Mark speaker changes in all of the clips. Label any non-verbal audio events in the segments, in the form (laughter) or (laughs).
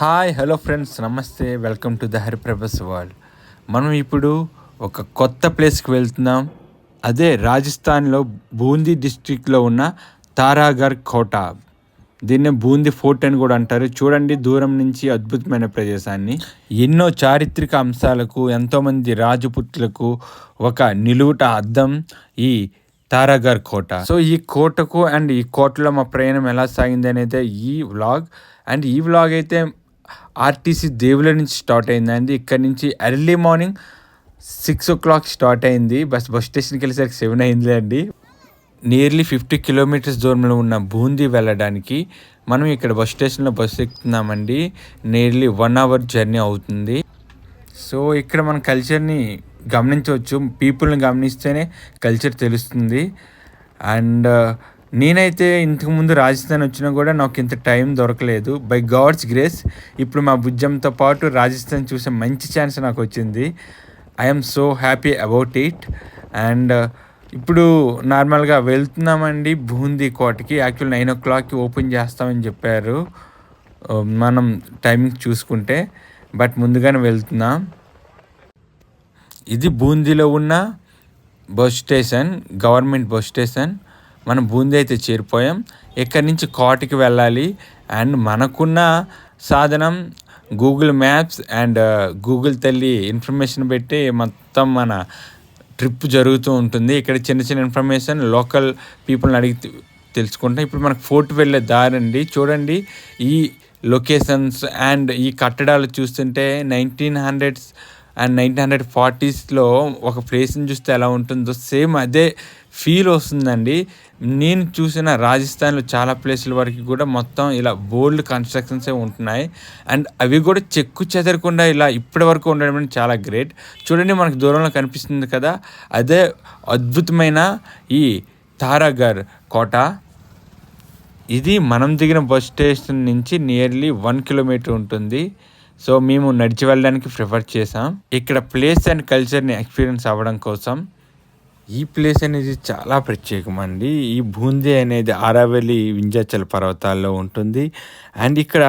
Speaker 1: Hi hello friends namaste welcome to the Hariprabhas world. మనం ఇప్పుడు ఒక కొత్త ప్లేస్కి వెళ్తున్నాం. అదే రాజస్థాన్లో బూందీ డిస్ట్రిక్ట్లో ఉన్న తారాగర్ కోట. దీన్నే బూందీ ఫోర్ట్ అని కూడా అంటారు. చూడండి దూరం నుంచి అద్భుతమైన ప్రదేశాన్ని. ఎన్నో చారిత్రక అంశాలకు ఎంతోమంది రాజపుత్రులకు ఒక నిలువుట అద్దం ఈ తారాగర్ కోట. సో ఈ కోటకు అండ్ ఈ కోటలో మా ప్రయాణం ఎలా సాగింది అనేది ఈ వ్లాగ్. అండ్ ఈ వ్లాగ్ అయితే ఆర్టీసీ దేవుల నుంచి స్టార్ట్ అయిందండి. ఇక్కడ నుంచి early morning six o'clock start అయింది. బస్ బస్ స్టేషన్కి వెళ్ళేసరికి సెవెన్ అయిందిలే అండి. నియర్లీ ఫిఫ్టీ కిలోమీటర్స్ దూరంలో ఉన్న బూందీ వెళ్ళడానికి మనం ఇక్కడ బస్ స్టేషన్లో బస్సు ఎక్కుతున్నామండి. నియర్లీ వన్ అవర్ జర్నీ అవుతుంది. సో ఇక్కడ మన కల్చర్ని గమనించవచ్చు. పీపుల్ని గమనిస్తేనే కల్చర్ తెలుస్తుంది. అండ్ నేనైతే ఇంతకుముందు రాజస్థాన్ వచ్చినా కూడా నాకు ఇంత టైం దొరకలేదు. బై గాడ్స్ గ్రేస్ ఇప్పుడు మా భుజంతో పాటు రాజస్థాన్ చూసే మంచి ఛాన్స్ నాకు వచ్చింది. I'm so happy about it and ఇప్పుడు నార్మల్గా వెళ్తున్నామండి బూందీ కోటకి. యాక్చువల్ నైన్ ఓ క్లాక్కి ఓపెన్ చేస్తామని చెప్పారు. Um, మనం టైమింగ్ చూసుకుంటే. బట్ ముందుగానే వెళ్తున్నాం. ఇది బూందీలో ఉన్న bus station government bus station. మనం బూందీ అయితే చేరిపోయాం. ఎక్కడి నుంచి కోటకి వెళ్ళాలి? అండ్ మనకున్న సాధనం గూగుల్ మ్యాప్స్ అండ్ గూగుల్ తల్లి ఇన్ఫర్మేషన్ పెట్టి మొత్తం మన ట్రిప్ జరుగుతూ ఉంటుంది. ఇక్కడ చిన్న చిన్న ఇన్ఫర్మేషన్ లోకల్ పీపుల్ని అడిగి తెలుసుకుంటాం. ఇప్పుడు మనకు ఫోర్ట్ వెళ్ళే దారి అండి. చూడండి ఈ లొకేషన్స్ అండ్ ఈ కట్టడాలు చూస్తుంటే nineteen hundreds and nineteen hundred ఫార్టీస్లో ఒక ప్లేస్ని చూస్తే ఎలా ఉంటుందో సేమ్ అదే ఫీల్ వస్తుందండి. నేను చూసిన రాజస్థాన్లో చాలా ప్లేసుల వరకు కూడా మొత్తం ఇలా బోల్డ్ కన్స్ట్రక్షన్సే ఉంటున్నాయి. అండ్ అవి కూడా చెక్కు చెదరకుండా ఇలా ఇప్పటి వరకు ఉండడం చాలా గ్రేట్. చూడండి మనకు దూరంలో కనిపిస్తుంది కదా అదే అద్భుతమైన ఈ తారాగర్ కోట. ఇది మనం దిగిన బస్ స్టేషన్ నుంచి నియర్లీ వన్ కిలోమీటర్ ఉంటుంది. సో మేము నడిచి వెళ్ళడానికి ప్రిఫర్ చేసాం ఇక్కడ ప్లేస్ అండ్ కల్చర్ని ఎక్స్పీరియన్స్ అవ్వడం కోసం ఈ ప్లేస్ అనేది చాలా ప్రత్యేకమండి. ఈ బూందీ అనేది ఆరావెల్లి వింజాచల పర్వతాల్లో ఉంటుంది. అండ్ ఇక్కడ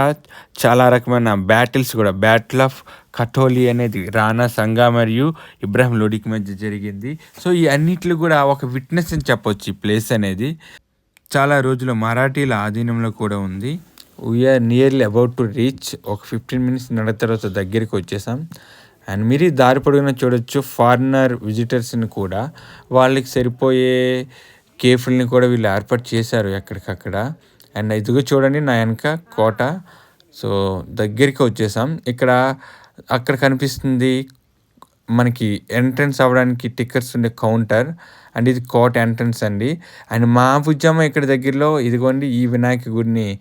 Speaker 1: చాలా రకమైన బ్యాటిల్స్ కూడా బ్యాటిల్ ఆఫ్ కటోలి అనేది రాణా సంగా మరియు ఇబ్రాహిం లోడికి మధ్య జరిగింది. సో ఈ అన్నిట్లు కూడా ఒక విట్నెస్ అని చెప్పొచ్చు ఈ ప్లేస్ అనేది. చాలా రోజులు మరాఠీల ఆధీనంలో కూడా ఉంది. We're nearly about to reach ఒక ఫిఫ్టీన్ మినిట్స్ నడ తర్వాత దగ్గరికి వచ్చేసాం. అండ్ మీరు దారి పొడిగిన చూడొచ్చు ఫారినర్ విజిటర్స్ని కూడా. వాళ్ళకి సరిపోయే కేఫ్ని కూడా వీళ్ళు ఏర్పాటు చేశారు ఎక్కడికక్కడ. అండ్ ఇదిగో చూడండి నా వెనక కోట. సో దగ్గరికి వచ్చేసాం. ఇక్కడ అక్కడ కనిపిస్తుంది మనకి ఎంట్రన్స్ అవ్వడానికి టికెట్స్ ఉండే కౌంటర్. అండ్ ఇది కోట ఎంట్రన్స్ అండి. అండ్ మా భుజమ్మ ఇక్కడ దగ్గరలో ఇదిగోండి ఈ వినాయక గుడిని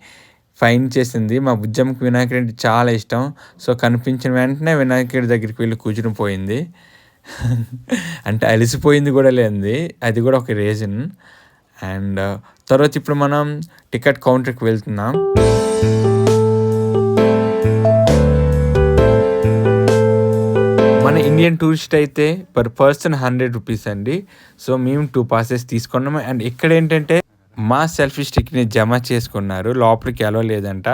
Speaker 1: ఫైన్ చేసింది. మా బుజ్జమ్మకి వినాయకుడు అంటే చాలా ఇష్టం. సో కనిపించిన వెంటనే వినాయకుడి దగ్గరికి వెళ్ళి కూర్చుని పోయింది. (laughs) అంటే అలిసిపోయింది కూడా లేనిది అది కూడా ఒక రీజన్. అండ్ తర్వాత ఇప్పుడు మనం టికెట్ కౌంటర్కి వెళ్తున్నాం. మన ఇండియన్ టూరిస్ట్ అయితే పర్ పర్సన్ హండ్రెడ్ రూపీస్ అండి. సో మేము టూ పాసెస్ తీసుకున్నాము. అండ్ ఇక్కడ ఏంటంటే మా సెల్ఫీ స్టిక్ని జమ చేసుకున్నారు. లోపలికి ఎలా లేదంట.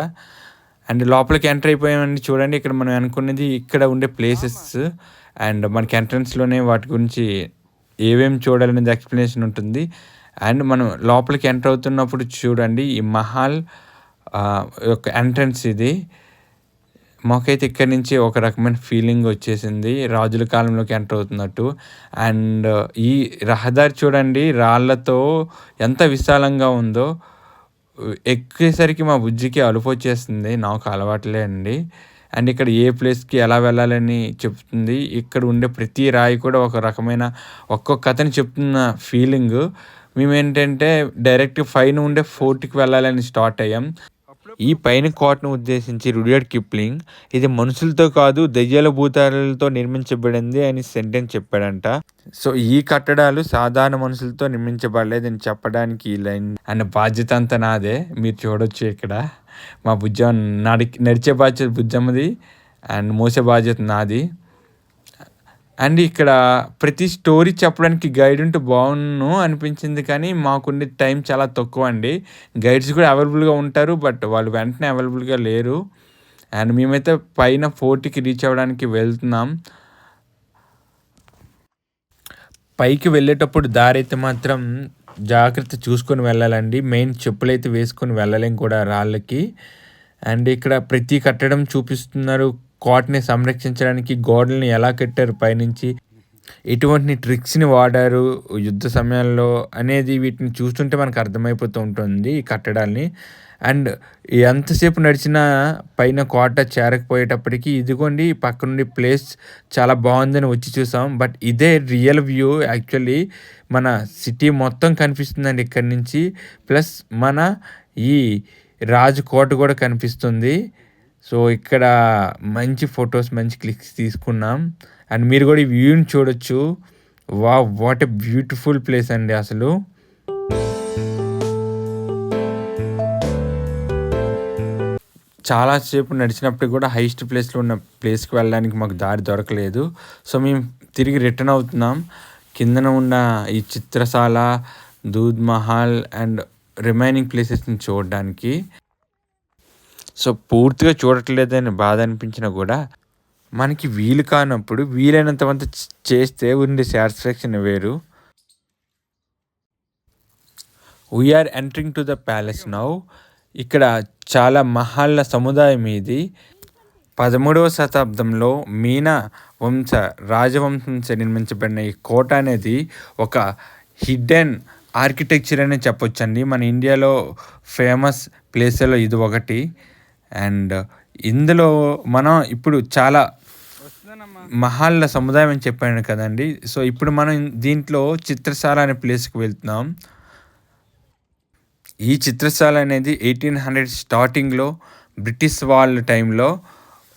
Speaker 1: అండ్ లోపలికి ఎంటర్ అయిపోయామని చూడండి ఇక్కడ మనం అనుకున్నది ఇక్కడ ఉండే ప్లేసెస్ అండ్ మనకి ఎంట్రన్స్లోనే వాటి గురించి ఏమేమి చూడాలనేది ఎక్స్ప్లెనేషన్ ఉంటుంది. అండ్ మనం లోపలికి ఎంటర్ అవుతున్నప్పుడు చూడండి ఈ మహల్ యొక్క ఎంట్రన్స్ ఇది. మాకైతే ఇక్కడి నుంచి ఒక రకమైన ఫీలింగ్ వచ్చేసింది. రాజుల కాలంలోకి ఎంటర్ అవుతున్నట్టు. అండ్ uh, ఈ రహదారి చూడండి రాళ్ళతో ఎంత విశాలంగా ఉందో. ఎక్కేసరికి మా బుజ్జికి అలుపు వచ్చేస్తుంది నాకు అలవాట్లే అండి. అండ్ ఇక్కడ ఏ ప్లేస్కి ఎలా వెళ్ళాలని చెప్తుంది. ఇక్కడ ఉండే ప్రతి రాయి కూడా ఒక రకమైన ఒక్కొక్క కథని చెప్తున్న ఫీలింగ్ మేమేంటంటే డైరెక్ట్ ఫైన్ ఉండే ఫోర్ట్కి వెళ్ళాలని స్టార్ట్ అయ్యాం. ఈ పైన కోటను ఉద్దేశించి రుడియర్డ్ కిప్లింగ్ ఇది మనుషులతో కాదు దయ్యాల భూతాలతో నిర్మించబడింది అని సెంటెన్స్ చెప్పాడంట. సో ఈ కట్టడాలు సాధారణ మనుషులతో నిర్మించబడలేదని చెప్పడానికి ఈ లైన్. అన్న బాధ్యత అంతా నాదే. మీరు చూడొచ్చు ఇక్కడ. మా భుజం నడి నడిచే బాధ్యత భుజమ్మది అండ్ మోసే బాధ్యత నాది. అండ్ ఇక్కడ ప్రతి స్టోరీ చెప్పడానికి గైడ్ ఉంటే బాగున్ను అనిపించింది కానీ మాకుండే టైం చాలా తక్కువ అండి. గైడ్స్ కూడా అవైలబుల్గా ఉంటారు బట్ వాళ్ళు వెంటనే అవైలబుల్గా లేరు. అండ్ మేమైతే పైన ఫోర్ట్కి రీచ్ అవ్వడానికి వెళ్తున్నాం. పైకి వెళ్ళేటప్పుడు దారి అయితే మాత్రం జాగ్రత్త చూసుకొని వెళ్ళాలండి. మెయిన్ చెప్పులు అయితే వేసుకొని వెళ్ళలేం కూడా రాళ్ళకి. అండ్ ఇక్కడ ప్రతి కట్టడం చూపిస్తున్నారు కోటని సంరక్షించడానికి గోడల్ని ఎలా కట్టారు పైనుంచి? ఎటువంటి ట్రిక్స్ని వాడారు యుద్ధ సమయంలో అనేది వీటిని చూస్తుంటే మనకు అర్థమైపోతూ ఉంటుంది ఈ కట్టడాల్ని. అండ్ ఎంతసేపు నడిచినా పైన కోట చేరకపోయేటప్పటికి ఇదిగోండి పక్క నుండి ప్లేస్ చాలా బాగుందని వచ్చి చూసాం. బట్ ఇదే రియల్ వ్యూ యాక్చువల్లీ మన సిటీ మొత్తం కనిపిస్తుందండి ఇక్కడి నుంచి. ప్లస్ మన ఈ రాజు కోట కూడా కనిపిస్తుంది. సో ఇక్కడ మంచి ఫొటోస్ మంచి క్లిక్స్ తీసుకున్నాం. అండ్ మీరు కూడా ఈ వ్యూని చూడొచ్చు. వా వాట్ ఎ బ్యూటిఫుల్ ప్లేస్ అండి అసలు. చాలాసేపు నడిచినప్పుడు కూడా హైయెస్ట్ ప్లేస్లో ఉన్న ప్లేస్కి వెళ్ళడానికి మాకు దారి దొరకలేదు. సో మేము తిరిగి రిటర్న్ అవుతున్నాం. కిందన ఉన్న ఈ చిత్రశాల దూద్ మహల్ అండ్ రిమైనింగ్ ప్లేసెస్ని చూడడానికి. సో పూర్తిగా చూడట్లేదని బాధ అనిపించినా కూడా మనకి వీలు కానప్పుడు వీలైనంతమంత చేస్తే ఉండే సాటిస్ఫాక్షన్ వేరు. We're entering to the palace now ఇక్కడ చాలా మహాళ్ళ సముదాయం ఇది. పదమూడవ శతాబ్దంలో మీనా వంశ రాజవంశంచే నిర్మించబడిన ఈ కోట అనేది ఒక హిడెన్ ఆర్కిటెక్చర్ అనే చెప్పొచ్చండి. మన ఇండియాలో ఫేమస్ ప్లేస్లో ఇది ఒకటి. అండ్ ఇందులో మనం ఇప్పుడు చాలా మహాళ్ళ సముదాయం అని చెప్పాను కదండి. సో ఇప్పుడు మనం దీంట్లో చిత్రశాల అనే ప్లేస్కి వెళ్తున్నాం. ఈ చిత్రశాల అనేది ఎయిటీన్ హండ్రెడ్ స్టార్టింగ్లో బ్రిటిష్ వాళ్ళ టైంలో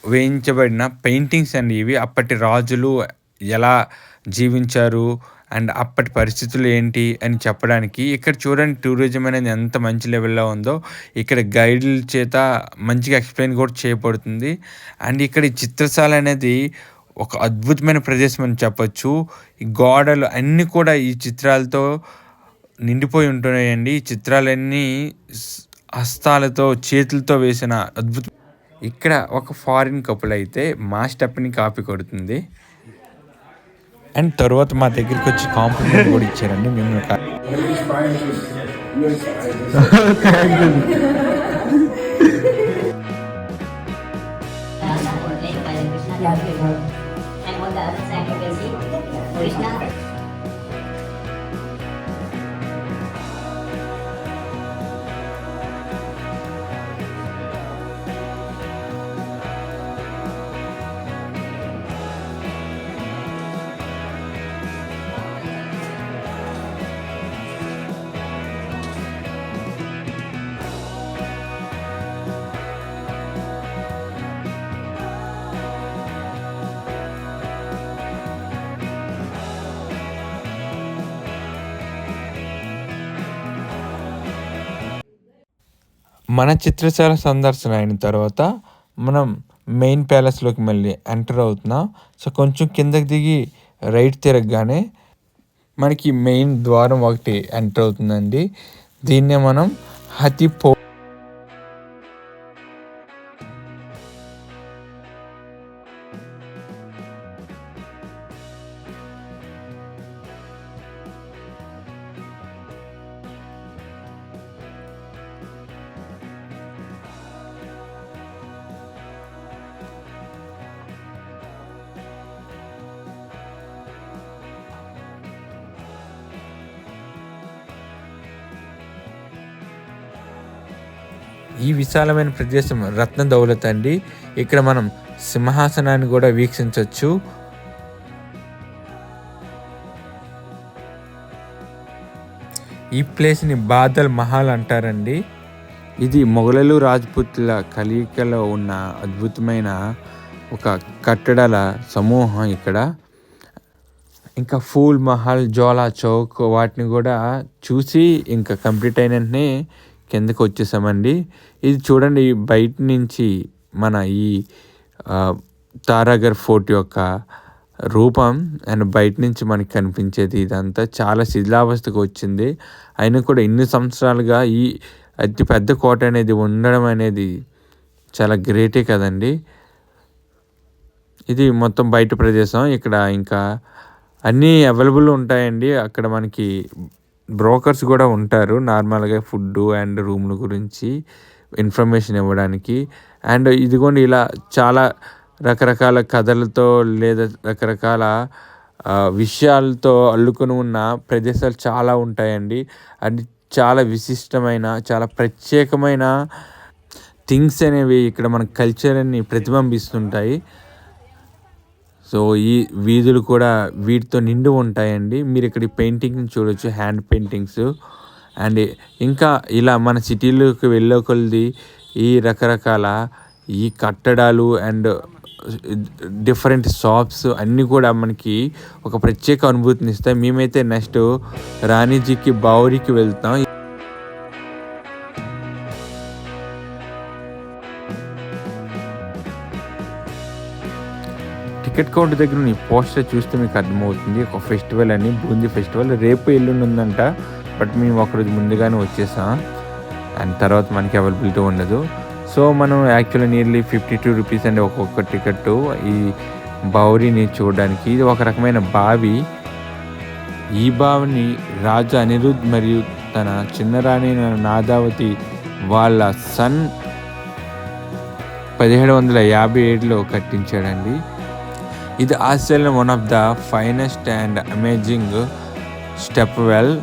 Speaker 1: వేయించబడిన పెయింటింగ్స్ అండి ఇవి. అప్పటి రాజులు ఎలా జీవించారు అండ్ అప్పటి పరిస్థితులు ఏంటి అని చెప్పడానికి ఇక్కడ చూడండి టూరిజం అనేది ఎంత మంచి లెవెల్లో ఉందో. ఇక్కడ గైడ్ల చేత మంచిగా ఎక్స్ప్లెయిన్ కూడా చేయబడుతుంది. అండ్ ఇక్కడ ఈ చిత్రశాల అనేది ఒక అద్భుతమైన ప్రదేశం అని చెప్పచ్చు. ఈ గోడలు అన్నీ కూడా ఈ చిత్రాలతో నిండిపోయి ఉంటున్నాయండి. ఈ చిత్రాలన్నీ హస్తాలతో చేతులతో వేసిన అద్భుత. ఇక్కడ ఒక ఫారిన్ కపుల్ అయితే మా స్టెప్ని కాపీ కొడుతుంది. అండ్ తర్వాత మా దగ్గరికి వచ్చి కాంప్లిమెంట్ కూడా ఇచ్చారండి. మేము (laughs) మన చిత్రశాల సందర్శన అయిన తర్వాత మనం మెయిన్ ప్యాలెస్లోకి మళ్ళీ ఎంటర్ అవుతున్నాం. సో కొంచెం కిందకి దిగి రైట్ తిరగగానే మనకి మెయిన్ ద్వారం ఒకటి ఎంటర్ అవుతుందండి. దీన్నే మనం హతి ఈ విశాలమైన ప్రదేశం రత్న దౌలత్ అండి. ఇక్కడ మనం సింహాసనాన్ని కూడా వీక్షించవచ్చు. ఈ ప్లేస్ని బాదల్ మహల్ అంటారండి. ఇది మొఘలలు రాజ్పుత్ల కలియికలో ఉన్న అద్భుతమైన ఒక కట్టడాల సమూహం ఇక్కడ. ఇంకా ఫూల్ మహల్ జోలా చౌక్ వాటిని కూడా చూసి ఇంకా కంప్లీట్ అయిన వెంటనే కిందకి వచ్చేసామండి. ఇది చూడండి బయట నుంచి మన ఈ తారాగర్ ఫోర్ట్ యొక్క రూపం అండ్ బయట నుంచి మనకి కనిపించేది ఇదంతా. చాలా శిథిలావస్థకు వచ్చింది. అయినా కూడా ఇన్ని సంవత్సరాలుగా ఈ అతి పెద్ద కోట అనేది ఉండడం అనేది చాలా గ్రేటే కదండి. ఇది మొత్తం బయట ప్రదేశం. ఇక్కడ ఇంకా అన్నీ అవైలబుల్ ఉంటాయండి. అక్కడ మనకి బ్రోకర్స్ కూడా ఉంటారు నార్మల్గా ఫుడ్ అండ్ రూమ్ల గురించి ఇన్ఫర్మేషన్ ఇవ్వడానికి. అండ్ ఇదిగోండి ఇలా చాలా రకరకాల కథలతో లేదా రకరకాల విషయాలతో అల్లుకొని ఉన్న ప్రదేశాలు చాలా ఉంటాయండి. అండ్ చాలా విశిష్టమైన చాలా ప్రత్యేకమైన థింగ్స్ అనేవి ఇక్కడ మన కల్చర్ని ప్రతిబింబిస్తుంటాయి. సో ఈ వీధులు కూడా వీటితో నిండి ఉంటాయండి. మీరు ఇక్కడ పెయింటింగ్ చూడొచ్చు హ్యాండ్ పెయింటింగ్స్ అండ్ ఇంకా ఇలా మన సిటీలోకి వెళ్ళే కొలది ఈ రకరకాల ఈ కట్టడాలు అండ్ డిఫరెంట్ షాప్స్ అన్నీ కూడా మనకి ఒక ప్రత్యేక అనుభూతిని ఇస్తాయి. మేమైతే నెక్స్ట్ రాణిజీకి బావురికి వెళ్తాం. టికెట్ కౌంటర్ దగ్గర నీ పోస్టర్ చూస్తే మీకు అర్థమవుతుంది. ఒక ఫెస్టివల్ అని బూందీ ఫెస్టివల్. రేపు ఎల్లుండి ఉందంట. బట్ మేము ఒకరోజు ముందుగానే వచ్చేసాం. అండ్ తర్వాత మనకి అవైలబిలిటీ ఉండదు. సో మనం actually nearly fifty two rupees అండి ఒక్కొక్క టికెట్. ఈ బౌరీని చూడడానికి ఇది ఒక రకమైన బావి. ఈ బావిని రాజు అనిరుద్ మరియు తన చిన్నరాణి నాదావతి వాళ్ళ సన్ పదిహేడు వందల యాభై ఏడులో కట్టించాడండి. ఇది Australia one of the finest and amazing stepwell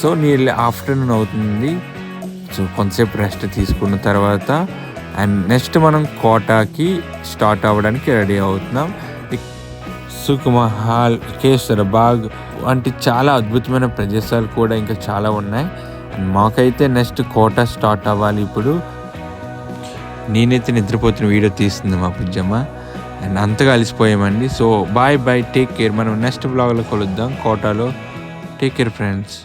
Speaker 1: so nearly afternoon అవుతుంది. సో కొంతసేపు రెస్ట్ తీసుకున్న తర్వాత అండ్ నెక్స్ట్ మనం కోటాకి స్టార్ట్ అవ్వడానికి రెడీ అవుతున్నాం. సుఖమహాల్ కేసర బాగ్ వంటి చాలా అద్భుతమైన ప్రదేశాలు కూడా ఇంకా చాలా ఉన్నాయి. మాకైతే నెక్స్ట్ కోట స్టార్ట్ అవ్వాలి ఇప్పుడు. నేనైతే నిద్రపోతున్న వీడియో తీస్తుంది మా పుజ్జమ్మ అండ్ అంతగా అలసిపోయామండి. So bye bye take care మనం నెక్స్ట్ బ్లాగ్లో కలుద్దాం కోటాలో. Take care friends